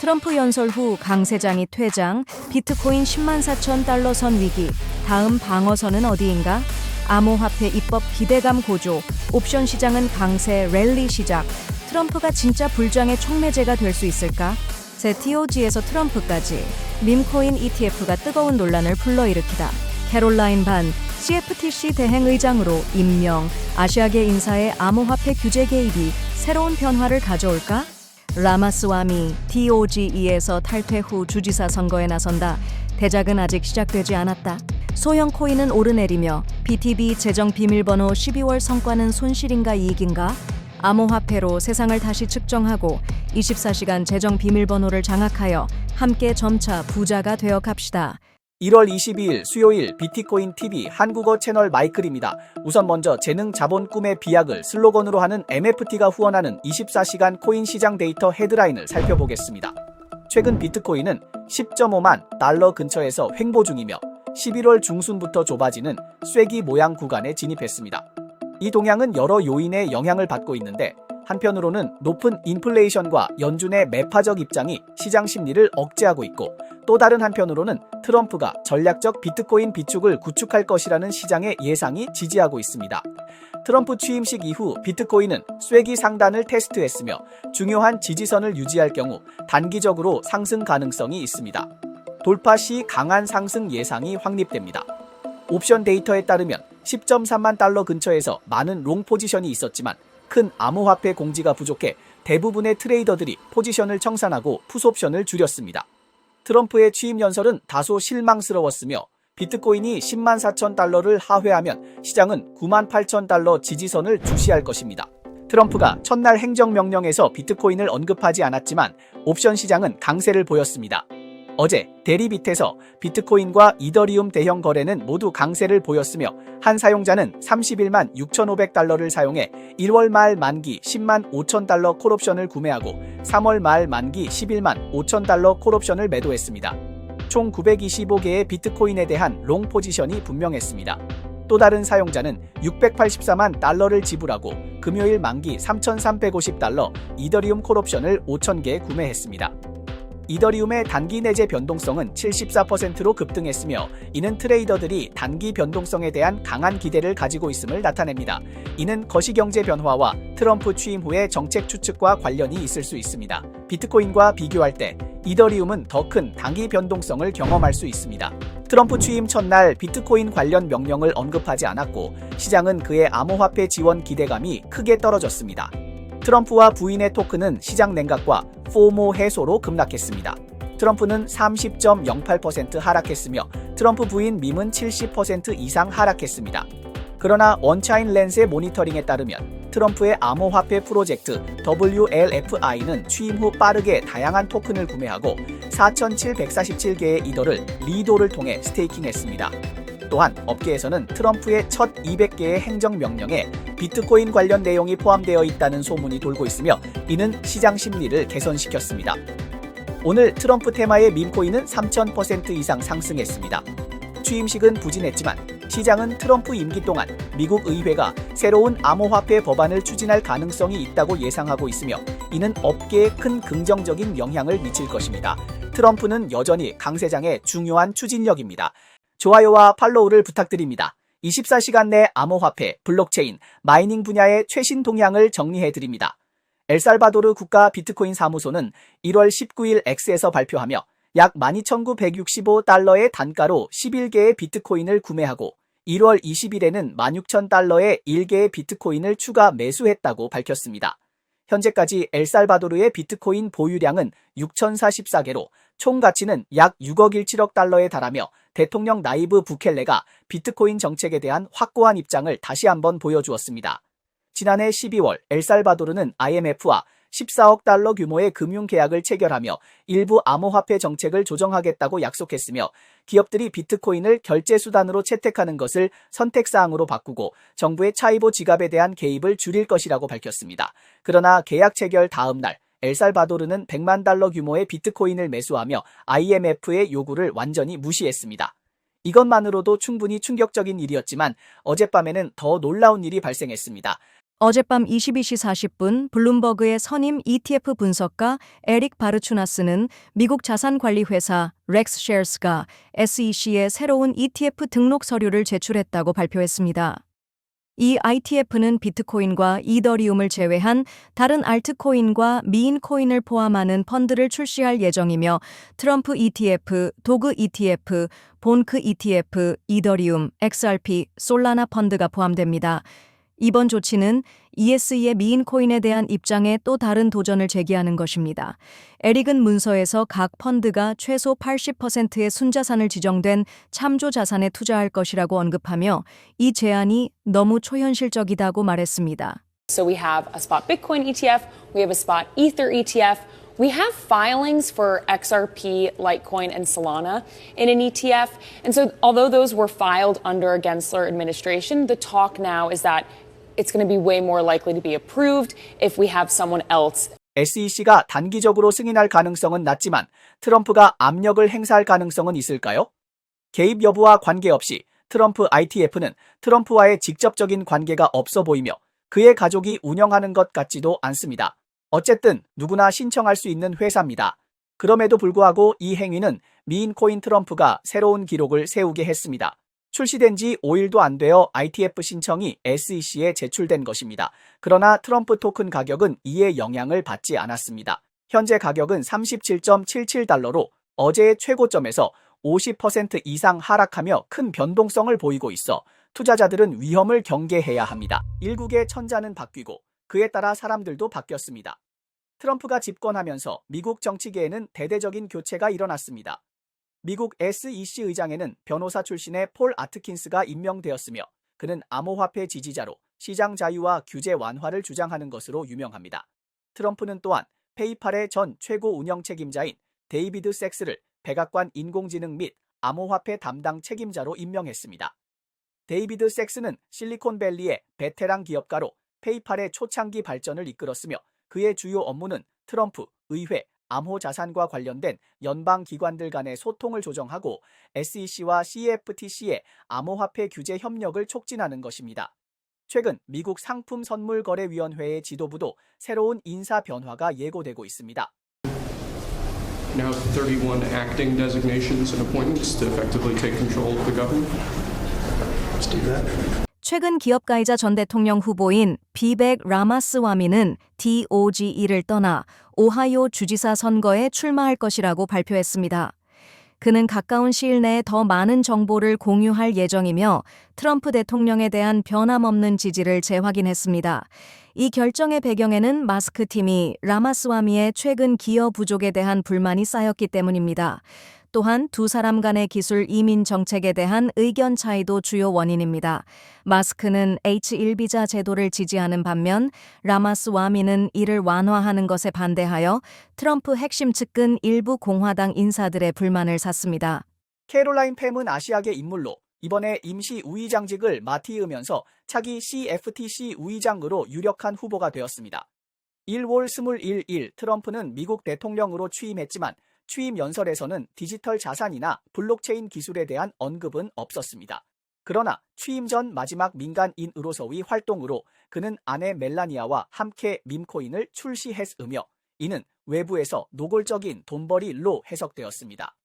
트럼프 연설 후 강 세장이 퇴장, 비트코인 10만 4천 달러 선 위기, 다음 방어선은 어디인가? 암호화폐 입법 기대감 고조, 옵션 시장은 강세 랠리 시작, 트럼프가 진짜 불장의 촉매제가 될 수 있을까? 새 TOG에서 트럼프까지 밈코인 ETF가 뜨거운 논란을 불러일으키다. 캐롤라인 반 CFTC 대행 의장으로 임명, 아시아계 인사의 암호화폐 규제 개입이 새로운 변화를 가져올까? 라마스와미 TOGE에서 탈퇴 후 주지사 선거에 나선다. 대작은 아직 시작되지 않았다. 소형 코인은 오르내리며 BTB 재정 비밀번호 12월 성과는 손실인가 이익인가? 암호화폐로 세상을 다시 측정하고 24시간 재정 비밀번호를 장악하여 함께 점차 부자가 되어 갑시다. 1월 22일 수요일 비트코인 TV 한국어 채널 마이클입니다. 우선 먼저 재능 자본 꿈의 비약을 슬로건으로 하는 MFT가 후원하는 24시간 코인 시장 데이터 헤드라인을 살펴보겠습니다. 최근 비트코인은 10.5만 달러 근처에서 횡보 중이며 11월 중순부터 좁아지는 쐐기 모양 구간에 진입했습니다. 이 동향은 여러 요인의 영향을 받고 있는데 한편으로는 높은 인플레이션과 연준의 매파적 입장이 시장 심리를 억제하고 있고 또 다른 한편으로는 트럼프가 전략적 비트코인 비축을 구축할 것이라는 시장의 예상이 지지하고 있습니다. 트럼프 취임식 이후 비트코인은 쐐기 상단을 테스트했으며 중요한 지지선을 유지할 경우 단기적으로 상승 가능성이 있습니다. 돌파 시 강한 상승 예상이 확립됩니다. 옵션 데이터에 따르면 10.3만 달러 근처에서 많은 롱 포지션이 있었지만 큰 암호화폐 공지가 부족해 대부분의 트레이더들이 포지션을 청산하고 풋옵션을 줄였습니다. 트럼프의 취임 연설은 다소 실망스러웠으며 비트코인이 10만 4천 달러를 하회하면 시장은 9만 8천 달러 지지선을 주시할 것입니다. 트럼프가 첫날 행정명령에서 비트코인을 언급하지 않았지만 옵션 시장은 강세를 보였습니다. 어제 대리빗에서 비트코인과 이더리움 대형 거래는 모두 강세를 보였으며 한 사용자는 31만 6,500달러를 사용해 1월 말 만기 10만 5천 달러 콜옵션을 구매하고 3월 말 만기 11만 5천 달러 콜옵션을 매도했습니다. 총 925개의 비트코인에 대한 롱 포지션이 분명했습니다. 또 다른 사용자는 684만 달러를 지불하고 금요일 만기 3,350달러 이더리움 콜옵션을 5,000개 구매했습니다. 이더리움의 단기 내재 변동성은 74%로 급등했으며 이는 트레이더들이 단기 변동성에 대한 강한 기대를 가지고 있음을 나타냅니다. 이는 거시경제 변화와 트럼프 취임 후의 정책 추측과 관련이 있을 수 있습니다. 비트코인과 비교할 때 이더리움은 더 큰 단기 변동성을 경험할 수 있습니다. 트럼프 취임 첫날 비트코인 관련 명령을 언급하지 않았고 시장은 그의 암호화폐 지원 기대감이 크게 떨어졌습니다. 트럼프와 부인의 토크는 시장 냉각과 포모 해소로 급락했습니다. 트럼프는 30.08% 하락했으며 트럼프 부인 밈은 70% 이상 하락했습니다. 그러나 원차인 렌스의 모니터링에 따르면 트럼프의 암호화폐 프로젝트 WLFI는 취임 후 빠르게 다양한 토큰을 구매하고 4,747개의 이더를 리도를 통해 스테이킹했습니다. 또한 업계에서는 트럼프의 첫 200개의 행정명령에 비트코인 관련 내용이 포함되어 있다는 소문이 돌고 있으며 이는 시장 심리를 개선시켰습니다. 오늘 트럼프 테마의 밈코인은 3,000% 이상 상승했습니다. 취임식은 부진했지만 시장은 트럼프 임기 동안 미국 의회가 새로운 암호화폐 법안을 추진할 가능성이 있다고 예상하고 있으며 이는 업계에 큰 긍정적인 영향을 미칠 것입니다. 트럼프는 여전히 강세장의 중요한 추진력입니다. 좋아요와 팔로우를 부탁드립니다. 24시간 내 암호화폐, 블록체인, 마이닝 분야의 최신 동향을 정리해 드립니다. 엘살바도르 국가 비트코인 사무소는 1월 19일 X에서 발표하며 약 12,965달러의 단가로 11개의 비트코인을 구매하고 1월 20일에는 16,000달러의 1개의 비트코인을 추가 매수했다고 밝혔습니다. 현재까지 엘살바도르의 비트코인 보유량은 6,044개로 총 가치는 약 6억 17억 달러에 달하며 대통령 나이브 부켈레가 비트코인 정책에 대한 확고한 입장을 다시 한번 보여주었습니다. 지난해 12월 엘살바도르는 IMF와 14억 달러 규모의 금융 계약을 체결하며 일부 암호화폐 정책을 조정하겠다고 약속했으며 기업들이 비트코인을 결제 수단으로 채택하는 것을 선택 사항으로 바꾸고 정부의 차이보 지갑에 대한 개입을 줄일 것이라고 밝혔습니다. 그러나 계약 체결 다음 날 엘살바도르는 100만 달러 규모의 비트코인을 매수하며 IMF의 요구를 완전히 무시했습니다. 이것만으로도 충분히 충격적인 일이었지만 어젯밤에는 더 놀라운 일이 발생했습니다. 어젯밤 22시 40분 블룸버그의 선임 ETF 분석가 에릭 바르추나스는 미국 자산관리 회사 렉스셰어스가 SEC에 새로운 ETF 등록 서류를 제출했다고 발표했습니다. 이 ITF는 비트코인과 이더리움을 제외한 다른 알트코인과 미인 코인을 포함하는 펀드를 출시할 예정이며 트럼프 ETF, 도그 ETF, 본크 ETF, 이더리움, XRP, 솔라나 펀드가 포함됩니다. 이번 조치는 ESE의 미인 코인에 대한 입장에 또 다른 도전을 제기하는 것입니다. 에릭은 문서에서 각 펀드가 최소 80%의 순자산을 지정된 참조 자산에 투자할 것이라고 언급하며 이 제안이 너무 초현실적이다고 말했습니다. So we have a spot Bitcoin ETF, we have a spot Ether ETF, we have filings for XRP, Litecoin, and Solana in an ETF. And so, although those were filed under a Gensler administration, the talk now is that it's going to be way more likely to be approved if we have someone else SEC가 단기적으로 승인할 가능성은 낮지만 트럼프가 압력을 행사할 가능성은 있을까요? 개입 여부와 관계없이 트럼프 ITF는 트럼프와의 직접적인 관계가 없어 보이며 그의 가족이 운영하는 것 같지도 않습니다. 어쨌든 누구나 신청할 수 있는 회사입니다. 그럼에도 불구하고 이 행위는 미인 코인 트럼프가 새로운 기록을 세우게 했습니다. 출시된 지 5일도 안 되어 ITF 신청이 SEC에 제출된 것입니다. 그러나 트럼프 토큰 가격은 이에 영향을 받지 않았습니다. 현재 가격은 37.77달러로 어제의 최고점에서 50% 이상 하락하며 큰 변동성을 보이고 있어 투자자들은 위험을 경계해야 합니다. 일국의 천자는 바뀌고 그에 따라 사람들도 바뀌었습니다. 트럼프가 집권하면서 미국 정치계에는 대대적인 교체가 일어났습니다. 미국 SEC 의장에는 변호사 출신의 폴 아트킨스가 임명되었으며 그는 암호화폐 지지자로 시장 자유와 규제 완화를 주장하는 것으로 유명합니다. 트럼프는 또한 페이팔의 전 최고 운영 책임자인 데이비드 섹스를 백악관 인공지능 및 암호화폐 담당 책임자로 임명했습니다. 데이비드 섹스는 실리콘밸리의 베테랑 기업가로 페이팔의 초창기 발전을 이끌었으며 그의 주요 업무는 트럼프, 의회, 암호 자산과 관련된 연방 기관들 간의 소통을 조정하고 SEC와 CFTC의 암호화폐 규제 협력을 촉진하는 것입니다. 최근 미국 상품 선물 거래 위원회의 지도부도 새로운 인사 변화가 예고되고 있습니다. now 31 acting designations and appointments to effectively take control of the government. Let's do that. 최근 기업가이자 전 대통령 후보인 비백 라마스와미는 DOGE를 떠나 오하이오 주지사 선거에 출마할 것이라고 발표했습니다. 그는 가까운 시일 내에 더 많은 정보를 공유할 예정이며 트럼프 대통령에 대한 변함없는 지지를 재확인했습니다. 이 결정의 배경에는 마스크 팀이 라마스와미의 최근 기여 부족에 대한 불만이 쌓였기 때문입니다. 또한 두 사람 간의 기술 이민 정책에 대한 의견 차이도 주요 원인입니다. 마스크는 H1 비자 제도를 지지하는 반면 라마스 와미는 이를 완화하는 것에 반대하여 트럼프 핵심 측근 일부 공화당 인사들의 불만을 샀습니다. 캐롤라인 팸은 아시아계 인물로 이번에 임시 우의장직을 맡이으면서 차기 CFTC 우의장으로 유력한 후보가 되었습니다. 1월 21일 트럼프는 미국 대통령으로 취임했지만 취임 연설에서는 디지털 자산이나 블록체인 기술에 대한 언급은 없었습니다. 그러나 취임 전 마지막 민간인으로서의 활동으로 그는 아내 멜라니아와 함께 밈코인을 출시했으며 이는 외부에서 노골적인 돈벌이로 해석되었습니다.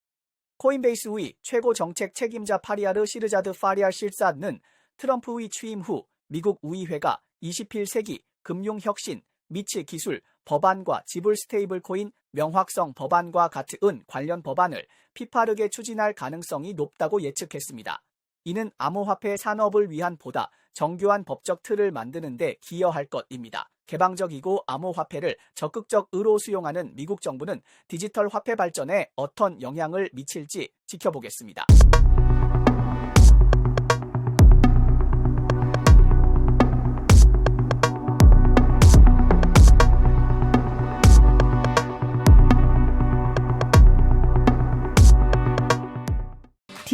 코인베이스의 최고 정책 책임자 파리아르 시르자드 파리알 실사는 트럼프의 취임 후 미국 우의회가 21세기 금융혁신, 미츠 기술, 법안과 지불 스테이블 코인, 명확성 법안과 같은 관련 법안을 피파르게 추진할 가능성이 높다고 예측했습니다. 이는 암호화폐 산업을 위한 보다 정교한 법적 틀을 만드는 데 기여할 것입니다. 개방적이고 암호화폐를 적극적으로 수용하는 미국 정부는 디지털 화폐 발전에 어떤 영향을 미칠지 지켜보겠습니다.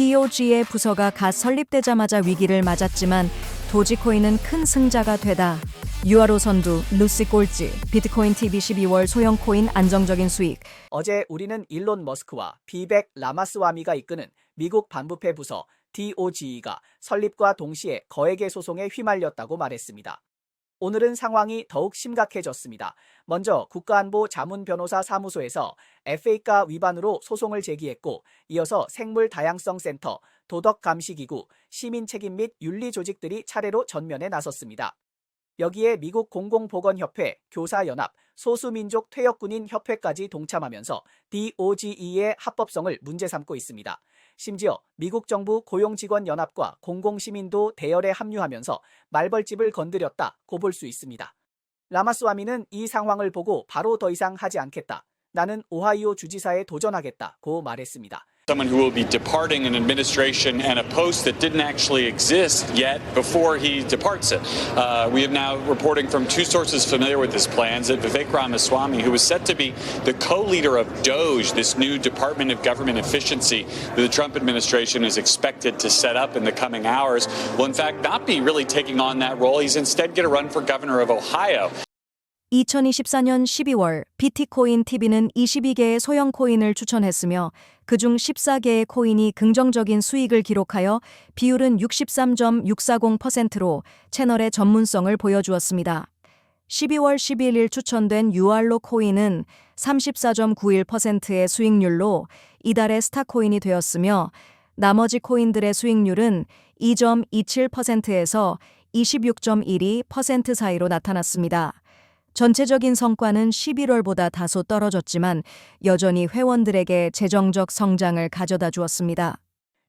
DOG의 부서가 갓 설립되자마자 위기를 맞았지만 도지코인은 큰 승자가 되다. 유아로 선두, 루시 꼴찌, 비트코인 TV 12월 소형 코인 안정적인 수익. 어제 우리는 일론 머스크와 비백 라마스와미가 이끄는 미국 반부패 부서 DOGE가 설립과 동시에 거액의 소송에 휘말렸다고 말했습니다. 오늘은 상황이 더욱 심각해졌습니다. 먼저 국가안보 자문변호사 사무소에서 FA가 위반으로 소송을 제기했고 이어서 생물 다양성 센터, 도덕감시기구, 시민책임 및 윤리 조직들이 차례로 전면에 나섰습니다. 여기에 미국 공공보건협회, 교사연합, 소수민족 퇴역군인 협회까지 동참하면서 DOGE의 합법성을 문제 삼고 있습니다. 심지어 미국 정부 고용직원연합과 공공시민도 대열에 합류하면서 말벌집을 건드렸다 고 볼 수 있습니다. 라마스와미는 이 상황을 보고 바로 더 이상 하지 않겠다. 나는 오하이오 주지사에 도전하겠다 고 말했습니다. Someone who will be departing an administration and a post that didn't actually exist yet before he departs it. Uh, we have now reporting from two sources familiar with his plans that Vivek Ramaswamy, who is set to be the co-leader of DOGE, this new Department of Government Efficiency that the Trump administration is expected to set up in the coming hours, will in fact not be really taking on that role. He's instead going to run for governor of Ohio. 2024년 12월 비티코인 TV는 22개의 소형 코인을 추천했으며 그중 14개의 코인이 긍정적인 수익을 기록하여 비율은 63.640%로 채널의 전문성을 보여주었습니다. 12월 11일 추천된 유알로 코인은 34.91%의 수익률로 이달의 스타코인이 되었으며 나머지 코인들의 수익률은 2.27%에서 26.12% 사이로 나타났습니다. 전체적인 성과는 11월보다 다소 떨어졌지만 여전히 회원들에게 재정적 성장을 가져다 주었습니다.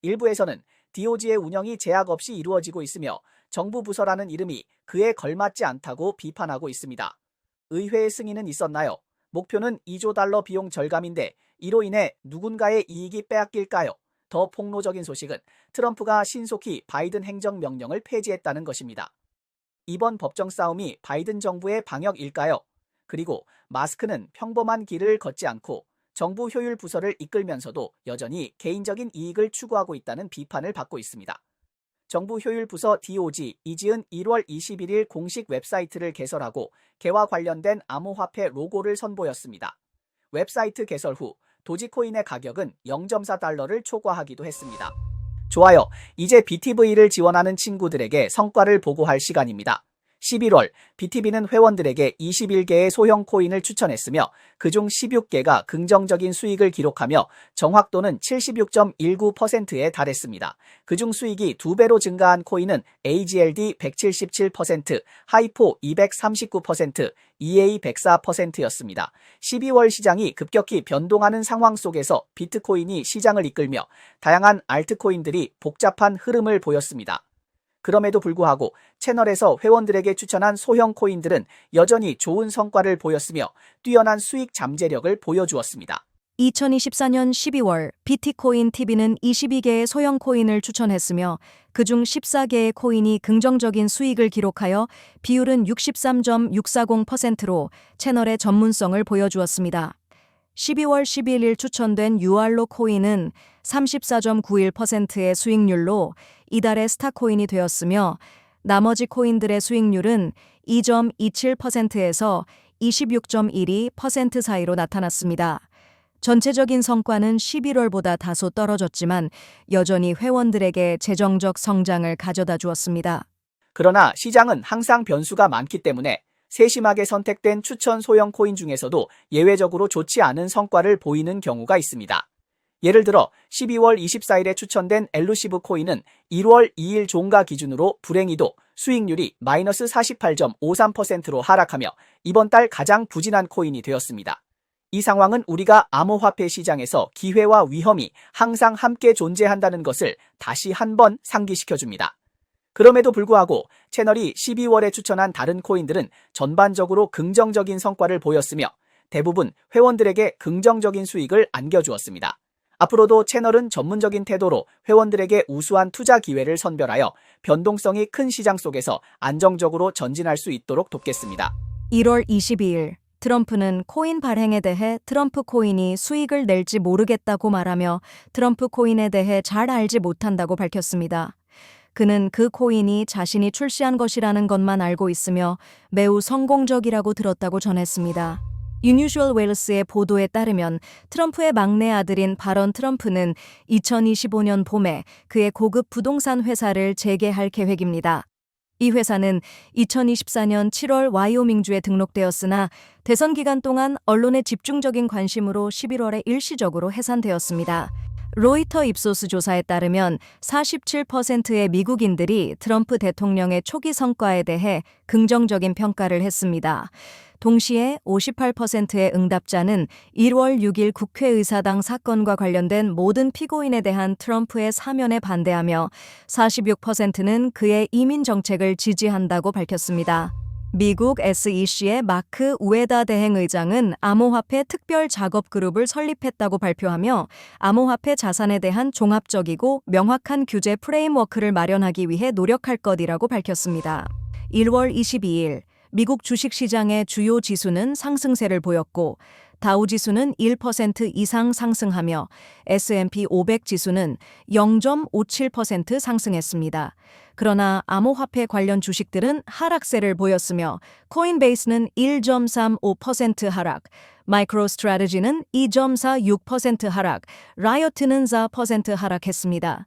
일부에서는 DOG의 운영이 제약 없이 이루어지고 있으며 정부 부서라는 이름이 그에 걸맞지 않다고 비판하고 있습니다. 의회의 승인은 있었나요? 목표는 2조 달러 비용 절감인데 이로 인해 누군가의 이익이 빼앗길까요? 더 폭로적인 소식은 트럼프가 신속히 바이든 행정명령을 폐지했다는 것입니다. 이번 법정 싸움이 바이든 정부의 방역일까요? 그리고 마스크는 평범한 길을 걷지 않고 정부 효율 부서를 이끌면서도 여전히 개인적인 이익을 추구하고 있다는 비판을 받고 있습니다. 정부 효율 부서 DOG 이지은 1월 21일 공식 웹사이트를 개설하고 개와 관련된 암호화폐 로고를 선보였습니다. 웹사이트 개설 후 도지코인의 가격은 0.4달러를 초과하기도 했습니다. 좋아요. 이제 BTV를 지원하는 친구들에게 성과를 보고할 시간입니다. 11월 BTV는 회원들에게 21개의 소형 코인을 추천했으며 그중 16개가 긍정적인 수익을 기록하며 정확도는 76.19%에 달했습니다. 그중 수익이 2배로 증가한 코인은 AGLD 177%, 하이포 239%, EA 104%였습니다. 12월 시장이 급격히 변동하는 상황 속에서 비트코인이 시장을 이끌며 다양한 알트코인들이 복잡한 흐름을 보였습니다. 그럼에도 불구하고 채널에서 회원들에게 추천한 소형 코인들은 여전히 좋은 성과를 보였으며 뛰어난 수익 잠재력을 보여주었습니다. 2024년 12월 비티코인 TV는 22개의 소형 코인을 추천했으며 그중 14개의 코인이 긍정적인 수익을 기록하여 비율은 63.640%로 채널의 전문성을 보여주었습니다. 12월 11일 추천된 유알로 코인은 34.91%의 수익률로 이달의 스타 코인이 되었으며 나머지 코인들의 수익률은 2.27%에서 26.12% 사이로 나타났습니다. 전체적인 성과는 11월보다 다소 떨어졌지만 여전히 회원들에게 재정적 성장을 가져다 주었습니다. 그러나 시장은 항상 변수가 많기 때문에 세심하게 선택된 추천 소형 코인 중에서도 예외적으로 좋지 않은 성과를 보이는 경우가 있습니다. 예를 들어 12월 24일에 추천된 엘루시브 코인은 1월 2일 종가 기준으로 불행히도 수익률이 마이너스 48.53%로 하락하며 이번 달 가장 부진한 코인이 되었습니다. 이 상황은 우리가 암호화폐 시장에서 기회와 위험이 항상 함께 존재한다는 것을 다시 한번 상기시켜줍니다. 그럼에도 불구하고 채널이 12월에 추천한 다른 코인들은 전반적으로 긍정적인 성과를 보였으며 대부분 회원들에게 긍정적인 수익을 안겨주었습니다. 앞으로도 채널은 전문적인 태도로 회원들에게 우수한 투자 기회를 선별하여 변동성이 큰 시장 속에서 안정적으로 전진할 수 있도록 돕겠습니다. 1월 22일 트럼프는 코인 발행에 대해 트럼프 코인이 수익을 낼지 모르겠다고 말하며 트럼프 코인에 대해 잘 알지 못한다고 밝혔습니다. 그는 그 코인이 자신이 출시한 것이라는 것만 알고 있으며 매우 성공적이라고 들었다고 전했습니다. 유니슈얼 웨일스의 보도에 따르면 트럼프의 막내 아들인 바런 트럼프는 2025년 봄에 그의 고급 부동산 회사를 재개할 계획입니다. 이 회사는 2024년 7월 와이오밍주에 등록되었으나 대선 기간 동안 언론의 집중적인 관심으로 11월에 일시적으로 해산되었습니다. 로이터 입소스 조사에 따르면 47%의 미국인들이 트럼프 대통령의 초기 성과에 대해 긍정적인 평가를 했습니다. 동시에 58%의 응답자는 1월 6일 국회의사당 사건과 관련된 모든 피고인에 대한 트럼프의 사면에 반대하며 46%는 그의 이민 정책을 지지한다고 밝혔습니다. 미국 SEC의 마크 우에다 대행의장은 암호화폐 특별 작업 그룹을 설립했다고 발표하며 암호화폐 자산에 대한 종합적이고 명확한 규제 프레임워크를 마련하기 위해 노력할 것이라고 밝혔습니다. 1월 22일 미국 주식시장의 주요 지수는 상승세를 보였고 다우 지수는 1% 이상 상승하며 S&P 500 지수는 0.57% 상승했습니다. 그러나 암호화폐 관련 주식들은 하락세를 보였으며 코인베이스는 1.35% 하락, 마이크로 스트래티지는 2.46% 하락, 라이어트는 4% 하락했습니다.